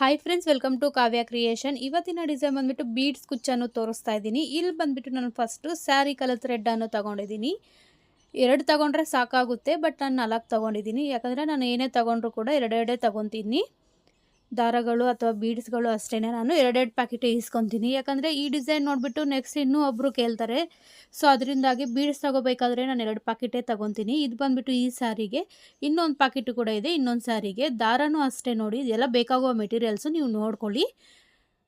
Hi friends welcome to Kavya creation ಇವತ್ತಿನ design ಬಂದ್ಬಿಟ್ಟು beads ಕುಚ್ಚನ್ನು ತೋರಿಸ್ತಾ ಇದ್ದೀನಿ. ಇಲ್ಲಿ ಬಂದ್ಬಿಟ್ಟು ನಾನು ಫಸ್ಟು ಸ್ಯಾರಿ ಕಲರ್ ಥ್ರೆಡ್ಡನ್ನು ತೊಗೊಂಡಿದ್ದೀನಿ. ಎರಡು ತೊಗೊಂಡ್ರೆ ಸಾಕಾಗುತ್ತೆ ಬಟ್ ನಾನು ನಾಲ್ಕು ತೊಗೊಂಡಿದ್ದೀನಿ. ಯಾಕಂದರೆ ನಾನು ಏನೇ ತೊಗೊಂಡ್ರು ಕೂಡ ಎರಡೆರಡೇ ತೊಗೊತೀನಿ. ದಾರಗಳು ಅಥವಾ ಬೀಡ್ಸ್ಗಳು ಅಷ್ಟೇ ನಾನು ಎರಡೆರಡು ಪ್ಯಾಕೆಟ್ ಇಸ್ಕೊತೀನಿ ಯಾಕಂದರೆ ಈ ಡಿಸೈನ್ ನೋಡಿಬಿಟ್ಟು ನೆಕ್ಸ್ಟ್ ಇನ್ನೂ ಒಬ್ಬರು ಕೇಳ್ತಾರೆ. ಸೊ ಅದರಿಂದಾಗಿ ಬೀಡ್ಸ್ ತೊಗೋಬೇಕಾದ್ರೆ ನಾನು ಎರಡು ಪ್ಯಾಕೆಟೇ ತೊಗೊತೀನಿ. ಇದು ಬಂದುಬಿಟ್ಟು ಈ ಸಾರಿಗೆ ಇನ್ನೊಂದು ಪ್ಯಾಕೆಟು ಕೂಡ ಇದೆ, ಇನ್ನೊಂದು ಸಾರಿಗೆ ದಾರನೂ ಅಷ್ಟೇ ನೋಡಿ. ಇದೆಲ್ಲ ಬೇಕಾಗುವ ಮೆಟೀರಿಯಲ್ಸು ನೀವು ನೋಡ್ಕೊಳ್ಳಿ.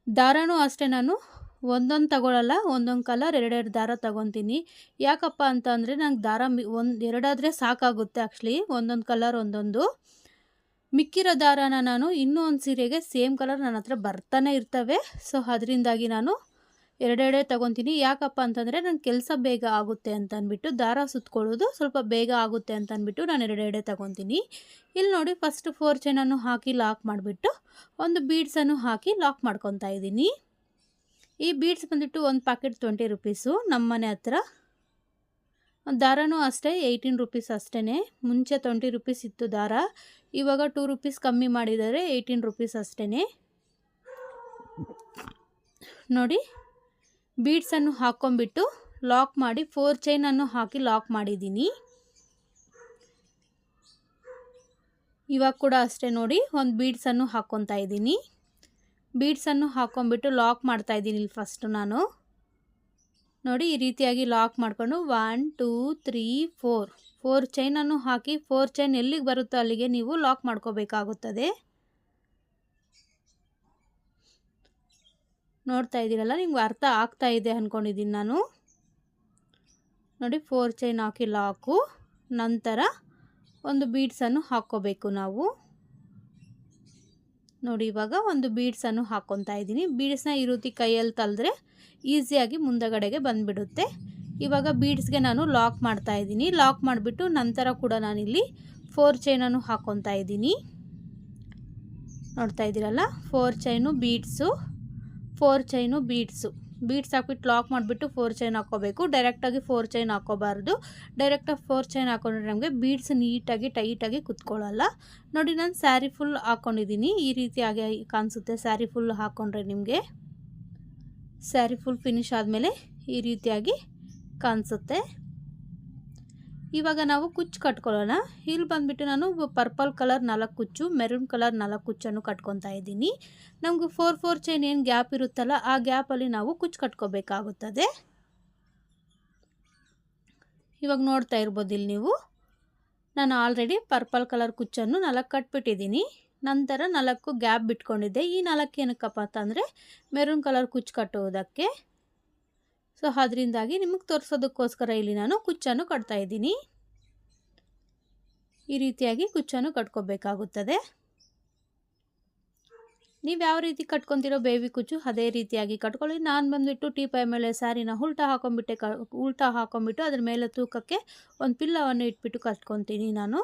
ದಾರನೂ ಅಷ್ಟೇ ನಾನು ಒಂದೊಂದು ತಗೊಳ್ಳಲ್ಲ ಒಂದೊಂದು ಕಲರ್ ಎರಡೆರಡು ದಾರ ತೊಗೊತೀನಿ. ಯಾಕಪ್ಪ ಅಂತ ಅಂದರೆ ನಂಗೆ ದಾರ ಒಂದು ಎರಡಾದರೆ ಸಾಕಾಗುತ್ತೆ ಆ್ಯಕ್ಚುಲಿ ಒಂದೊಂದು ಕಲರ್ ಒಂದೊಂದು. ಮಿಕ್ಕಿರೋ ದಾರಾನ ನಾನು ಇನ್ನೂ ಒಂದು ಸೀರೆಗೆ ಸೇಮ್ ಕಲರ್ ನನ್ನ ಹತ್ರ ಬರ್ತಾನೆ ಇರ್ತವೆ. ಸೊ ಅದರಿಂದಾಗಿ ನಾನು ಎರಡೆರಡೇ ತೊಗೊತೀನಿ. ಯಾಕಪ್ಪ ಅಂತಂದರೆ ನನ್ನ ಕೆಲಸ ಬೇಗ ಆಗುತ್ತೆ ಅಂತ ಅಂದ್ಬಿಟ್ಟು ದಾರ ಸುತ್ಕೊಳ್ಳೋದು ಸ್ವಲ್ಪ ಬೇಗ ಆಗುತ್ತೆ ಅಂತ ಅಂದ್ಬಿಟ್ಟು ನಾನು ಎರಡೆರಡೇ ತೊಗೊತೀನಿ. ಇಲ್ಲಿ ನೋಡಿ ಫಸ್ಟ್ ಫೋರ್ ಚೈನನ್ನು ಹಾಕಿ ಲಾಕ್ ಮಾಡಿಬಿಟ್ಟು, ಒಂದು ಬೀಡ್ಸನ್ನು ಹಾಕಿ ಲಾಕ್ ಮಾಡ್ಕೊತಾ ಇದ್ದೀನಿ. ಈ ಬೀಡ್ಸ್ ಬಂದುಬಿಟ್ಟು ಒಂದು ಪ್ಯಾಕೆಟ್ ಟ್ವೆಂಟಿ ರುಪೀಸು ನಮ್ಮ ಮನೆ ಹತ್ರ ದಾರನೂ ಅಷ್ಟೇ, ಏಯ್ಟೀನ್ ರುಪೀಸ್ ಅಷ್ಟೇ ಮುಂಚೆ ಟ್ವೆಂಟಿ ರುಪೀಸ್ ಇತ್ತು ದಾರ. ಇವಾಗ ಟೂ ರುಪೀಸ್ ಕಮ್ಮಿ ಮಾಡಿದರೆ ಏಯ್ಟೀನ್ ರುಪೀಸ್ ಅಷ್ಟೇ ನೋಡಿ ಬೀಡ್ಸನ್ನು ಹಾಕ್ಕೊಂಬಿಟ್ಟು ಲಾಕ್ ಮಾಡಿ ಫೋರ್ ಚೈನನ್ನು ಹಾಕಿ ಲಾಕ್ ಮಾಡಿದ್ದೀನಿ. ಇವಾಗ ಕೂಡ ಅಷ್ಟೇ ನೋಡಿ, ಒಂದು ಬೀಡ್ಸನ್ನು ಹಾಕ್ಕೊತಾ ಇದ್ದೀನಿ. ಬೀಡ್ಸನ್ನು ಹಾಕ್ಕೊಂಬಿಟ್ಟು ಲಾಕ್ ಮಾಡ್ತಾಯಿದ್ದೀನಿ ಇಲ್ಲಿ ಫಸ್ಟು ನಾನು. ನೋಡಿ ಈ ರೀತಿಯಾಗಿ ಲಾಕ್ ಮಾಡಿಕೊಂಡು one, two, three, four. Four ಚೈನನ್ನು ಹಾಕಿ ಫೋರ್ ಚೈನ್ ಎಲ್ಲಿಗೆ ಬರುತ್ತೋ ಅಲ್ಲಿಗೆ ನೀವು ಲಾಕ್ ಮಾಡ್ಕೋಬೇಕಾಗುತ್ತದೆ. ನೋಡ್ತಾ ಇದ್ದೀರಲ್ಲ, ನಿಮ್ಗೆ ಅರ್ಥ ಆಗ್ತಾ ಇದೆ ಅಂದ್ಕೊಂಡಿದ್ದೀನಿ ನಾನು. ನೋಡಿ ಫೋರ್ ಚೈನ್ ಹಾಕಿ ಲಾಕು. ನಂತರ ಒಂದು ಬೀಡ್ಸನ್ನು ಹಾಕ್ಕೋಬೇಕು ನಾವು. ನೋಡಿ, ಇವಾಗ ಒಂದು ಬೀಡ್ಸನ್ನು ಹಾಕ್ಕೊತಾ ಇದ್ದೀನಿ. ಬೀಡ್ಸ್ನ ಈ ರೀತಿ ಕೈಯಲ್ಲಿ ತಲ್ದ್ರೆ ಈಸಿಯಾಗಿ ಮುಂದಗಡೆಗೆ ಬಂದುಬಿಡುತ್ತೆ. ಇವಾಗ ಬೀಡ್ಸ್ಗೆ ನಾನು ಲಾಕ್ ಮಾಡ್ತಾ ಇದ್ದೀನಿ. ಲಾಕ್ ಮಾಡಿಬಿಟ್ಟು ನಂತರ ಕೂಡ ನಾನಿಲ್ಲಿ ಫೋರ್ ಚೈನನ್ನು ಹಾಕ್ಕೊತಾ ಇದ್ದೀನಿ. ನೋಡ್ತಾ ಇದ್ದೀರಲ್ಲ? Four chain beads four chain beads beads ಹಾಕ್ಬಿಟ್ಟು ಲಾಕ್ ಮಾಡಿಬಿಟ್ಟು ಫೋರ್ ಚೈನ್ ಹಾಕೋಬೇಕು. ಡೈರೆಕ್ಟಾಗಿ ಫೋರ್ ಚೈನ್ ಹಾಕೋಬಾರ್ದು. ಡೈರೆಕ್ಟಾಗಿ ಫೋರ್ ಚೈನ್ ಹಾಕೊಂಡ್ರೆ ನಮಗೆ ಬೀಡ್ಸ್ ನೀಟಾಗಿ ಟೈಟಾಗಿ ಕುತ್ಕೊಳ್ಳಲ್ಲ ನೋಡಿ ನಾನು ಸ್ಯಾರಿ ಫುಲ್ ಹಾಕ್ಕೊಂಡಿದ್ದೀನಿ ಈ ರೀತಿಯಾಗಿ ಕಾಣಿಸುತ್ತೆ ಸ್ಯಾರಿ ಫುಲ್ ಹಾಕ್ಕೊಂಡ್ರೆ ನಿಮಗೆ. ಸ್ಯಾರಿ ಫುಲ್ ಫಿನಿಶ್ ಆದಮೇಲೆ ಈ ರೀತಿಯಾಗಿ ಕಾಣಿಸುತ್ತೆ. ಇವಾಗ ನಾವು ಕುಚ್ಚು ಕಟ್ಕೊಳ್ಳೋಣ. ಇಲ್ಲಿ ಬಂದುಬಿಟ್ಟು ನಾನು ಪರ್ಪಲ್ ಕಲರ್ ನಾಲ್ಕು ಕುಚ್ಚು ಮೆರೂನ್ ಕಲರ್ ನಾಲ್ಕು ಕುಚ್ಚನ್ನು ಕಟ್ಕೊತಾ ಇದ್ದೀನಿ. ನಮಗೆ ಫೋರ್ ಫೋರ್ ಚೈನ್ ಏನು ಗ್ಯಾಪ್ ಇರುತ್ತಲ್ಲ, ಆ ಗ್ಯಾಪಲ್ಲಿ ನಾವು ಕುಚ್ಚು ಕಟ್ಕೋಬೇಕಾಗುತ್ತದೆ. ಇವಾಗ ನೋಡ್ತಾ ಇರ್ಬೋದು ಇಲ್ಲಿ ನೀವು. ನಾನು ಆಲ್ರೆಡಿ ಪರ್ಪಲ್ ಕಲರ್ ಕುಚ್ಚನ್ನು ನಾಲ್ಕು ಕಟ್ಬಿಟ್ಟಿದ್ದೀನಿ. ನಂತರ ನಾಲ್ಕು ಗ್ಯಾಪ್ ಬಿಟ್ಕೊಂಡಿದ್ದೆ. ಈ ನಾಲ್ಕು ಏನಕ್ಕಪ್ಪ ಅಂತಂದರೆ ಮೆರೂನ್ ಕಲರ್ ಕುಚ್ಚು ಕಟ್ಟುವುದಕ್ಕೆ. ಸೊ ಅದರಿಂದಾಗಿ ನಿಮಗೆ ತೋರಿಸೋದಕ್ಕೋಸ್ಕರ ಇಲ್ಲಿ ನಾನು ಕುಚ್ಚನ್ನು ಕಟ್ತಾ ಇದ್ದೀನಿ. ಈ ರೀತಿಯಾಗಿ ಕುಚ್ಚನ್ನು ಕಟ್ಕೋಬೇಕಾಗುತ್ತದೆ. ನೀವು ಯಾವ ರೀತಿ ಕಟ್ಕೊತಿರೋ ಬೇಬಿ ಕುಚ್ಚು ಅದೇ ರೀತಿಯಾಗಿ ಕಟ್ಕೊಳ್ಳಿ. ನಾನು ಬಂದುಬಿಟ್ಟು ಟೀ ಪೈ ಮೇಲೆ ಸ್ಯಾರಿನ ಉಲ್ಟಾ ಹಾಕೊಂಡ್ಬಿಟ್ಟೆ ಕ, ಉಲ್ಟಾ ಹಾಕೊಂಡ್ಬಿಟ್ಟು ಅದ್ರ ಮೇಲೆ ತೂಕಕ್ಕೆ ಒಂದು ಪಿಲ್ಲವನ್ನು ಇಟ್ಬಿಟ್ಟು ಕಟ್ಕೊತೀನಿ ನಾನು.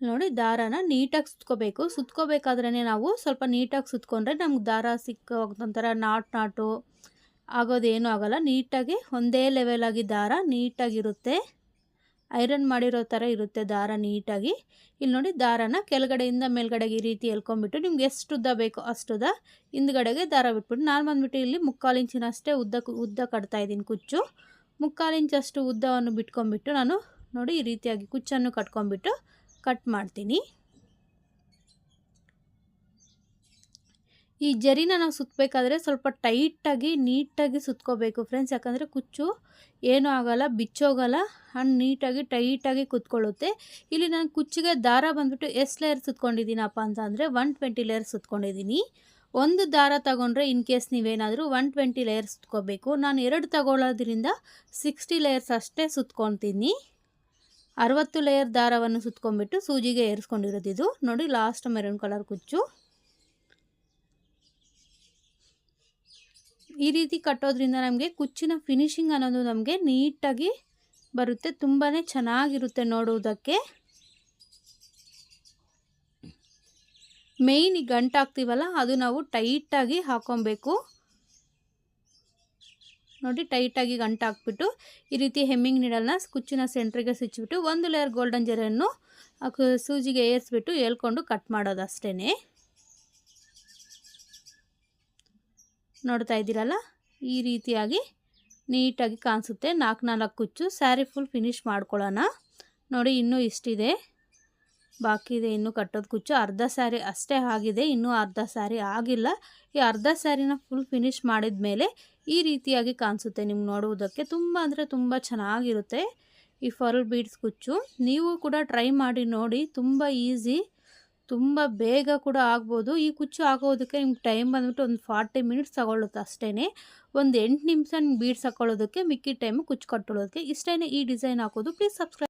ನೋಡಿ ದಾರಾನ ನೀಟಾಗಿ ಸುತ್ಕೋಬೇಕು. ಸುತ್ಕೋಬೇಕಾದ್ರೇ ನಾವು ಸ್ವಲ್ಪ ನೀಟಾಗಿ ಸುತ್ಕೊಂಡ್ರೆ ನಮ್ಗೆ ದಾರ ಸಿಕ್ಕ ಒಂಥರ ನಾಟ್ ನಾಟು ಆಗೋದೇನೂ ಆಗೋಲ್ಲ. ನೀಟಾಗಿ ಒಂದೇ ಲೆವೆಲಾಗಿ ದಾರ ನೀಟಾಗಿರುತ್ತೆ. ಐರನ್ ಮಾಡಿರೋ ಥರ ಇರುತ್ತೆ ದಾರ ನೀಟಾಗಿ. ಇಲ್ಲಿ ನೋಡಿ ದಾರನ ಕೆಳಗಡೆಯಿಂದ ಮೇಲ್ಗಡೆಗೆ ಈ ರೀತಿ ಎಲ್ಕೊಂಬಿಟ್ಟು ನಿಮ್ಗೆ ಎಷ್ಟು ಉದ್ದ ಬೇಕೋ ಅಷ್ಟುದ ಹಿಂದ್ಗಡೆಗೆ ದಾರ ಬಿಟ್ಬಿಟ್ಟು ನಾನು ಬಂದುಬಿಟ್ಟು ಇಲ್ಲಿ ಮುಕ್ಕಾಲು ಇಂಚಿನಷ್ಟೇ ಉದ್ದ ಉದ್ದ ಕಟ್ತಾ ಇದ್ದೀನಿ ಕುಚ್ಚು. ಮುಕ್ಕಾಲು ಇಂಚಷ್ಟು ಉದ್ದವನ್ನು ಬಿಟ್ಕೊಂಡ್ಬಿಟ್ಟು ನಾನು ನೋಡಿ ಈ ರೀತಿಯಾಗಿ ಕುಚ್ಚನ್ನು ಕಟ್ಕೊಂಡ್ಬಿಟ್ಟು ಕಟ್ ಮಾಡ್ತೀನಿ. ಈ ಜರಿನ ನಾವು ಸುತ್ತಬೇಕಾದ್ರೆ ಸ್ವಲ್ಪ ಟೈಟಾಗಿ, ನೀಟಾಗಿ ಸುತ್ಕೋಬೇಕು ಫ್ರೆಂಡ್ಸ್. ಯಾಕಂದರೆ ಕುಚ್ಚು ಏನೂ ಆಗೋಲ್ಲ, ಬಿಚ್ಚೋಗಲ್ಲ. ಹಣ್ಣು ನೀಟಾಗಿ, ಟೈಟಾಗಿ ಕುತ್ಕೊಳ್ಳುತ್ತೆ. ಇಲ್ಲಿ ನಾನು ಕುಚ್ಚಿಗೆ ದಾರ ಬಂದುಬಿಟ್ಟು ಎಷ್ಟು ಲೇಯರ್ ಸುತ್ಕೊಂಡಿದ್ದೀನಪ್ಪ ಅಂತ ಅಂದರೆ ಒನ್ ಟ್ವೆಂಟಿ ಲೇಯರ್ ಸುತ್ಕೊಂಡಿದ್ದೀನಿ. ಒಂದು ದಾರ ತಗೊಂಡ್ರೆ ಇನ್ ಕೇಸ್ ನೀವೇನಾದರೂ ಒನ್ ಟ್ವೆಂಟಿ ಲೇಯರ್ಸ್ ಸುತ್ಕೋಬೇಕು. ನಾನು ಎರಡು ತಗೊಳ್ಳೋದ್ರಿಂದ ಸಿಕ್ಸ್ಟಿ ಲೇಯರ್ಸ್ ಅಷ್ಟೇ ಸುತ್ಕೊತೀನಿ. ಅರವತ್ತು ಲೇಯರ್ ದಾರವನ್ನು ಸುತ್ಕೊಂಡ್ಬಿಟ್ಟು ಸೂಜಿಗೆ ಏರಿಸ್ಕೊಂಡಿರೋದು ಇದು ನೋಡಿ ಲಾಸ್ಟ್ ಮೆರೂನ್ ಕಲರ್ ಕುಚ್ಚು. ಈ ರೀತಿ ಕಟ್ಟೋದ್ರಿಂದ ನಮಗೆ ಕುಚ್ಚಿನ ಫಿನಿಶಿಂಗ್ ಅನ್ನೋದು ನಮಗೆ ನೀಟಾಗಿ ಬರುತ್ತೆ. ತುಂಬಾ ಚೆನ್ನಾಗಿರುತ್ತೆ ನೋಡುವುದಕ್ಕೆ. ಮೇಯ್ನ್ ಈ ಗಂಟು ಹಾಕ್ತೀವಲ್ಲ ಅದು ನಾವು ಟೈಟಾಗಿ ಹಾಕೊಬೇಕು. ನೋಡಿ, ಟೈಟಾಗಿ ಗಂಟು ಹಾಕ್ಬಿಟ್ಟು ಈ ರೀತಿ ಹೆಮ್ಮಿಂಗ್ ನೀಡಲ್ನ ಕುಚ್ಚಿನ ಸೆಂಟ್ರಿಗೆ ಸಿಚ್ಚಿಬಿಟ್ಟು ಒಂದು ಲೇಯರ್ ಗೋಲ್ಡನ್ ಜರೆಯನ್ನು ಸೂಜಿಗೆ ಏರಿಸ್ಬಿಟ್ಟು ಹೇಳ್ಕೊಂಡು ಕಟ್ ಮಾಡೋದು ಅಷ್ಟೇ ನೋಡ್ತಾ ಇದ್ದೀರಲ್ಲ, ಈ ರೀತಿಯಾಗಿ ನೀಟಾಗಿ ಕಾಣಿಸುತ್ತೆ. ನಾಲ್ಕು ನಾಲ್ಕು ಕುಚ್ಚು ಸ್ಯಾರಿ ಫುಲ್ ಫಿನಿಶ್ ಮಾಡ್ಕೊಳ್ಳೋಣ. ನೋಡಿ, ಇನ್ನೂ ಇಷ್ಟಿದೆ. ಬಾಕಿ ಇದೆ, ಇನ್ನು ಕಟ್ಟೋದು ಕುಚ್ಚು. ಅರ್ಧ ಸ್ಯಾರಿ ಅಷ್ಟೇ ಆಗಿದೆ, ಇನ್ನೂ ಅರ್ಧ ಸ್ಯಾರಿ ಆಗಿಲ್ಲ. ಈ ಅರ್ಧ ಸ್ಯಾರಿನ ಫುಲ್ ಫಿನಿಶ್ ಮಾಡಿದ ಮೇಲೆ ಈ ರೀತಿಯಾಗಿ ಕಾಣಿಸುತ್ತೆ ನಿಮ್ಗೆ ನೋಡುವುದಕ್ಕೆ. ತುಂಬ ಅಂದರೆ ತುಂಬ ಚೆನ್ನಾಗಿರುತ್ತೆ ಈ ಫರ್ಲ್ ಬೀಡ್ಸ್ ಕುಚ್ಚು. ನೀವು ಕೂಡ ಟ್ರೈ ಮಾಡಿ ನೋಡಿ, ತುಂಬ ಈಸಿ ತುಂಬ ಬೇಗ ಕೂಡ ಆಗ್ಬೋದು. ಈ ಕುಚ್ಚು ಹಾಕೋದಕ್ಕೆ ನಿಮ್ಗೆ ಟೈಮ್ ಬಂದ್ಬಿಟ್ಟು ಒಂದು ಫಾರ್ಟಿ ಮಿನಿಟ್ಸ್ ತಗೊಳ್ಳುತ್ತೆ ಅಷ್ಟೇ ಒಂದು ಎಂಟು ನಿಮಿಷ ಬೀಡ್ಸ್ ಹಾಕೊಳ್ಳೋದಕ್ಕೆ ಮಿಕ್ಕಿ ಟೈಮು ಕುಚ್ಚು ಕಟ್ಟೋದಕ್ಕೆ ಇಷ್ಟೇ ಈ ಡಿಸೈನ್ ಹಾಕೋದು. Please subscribe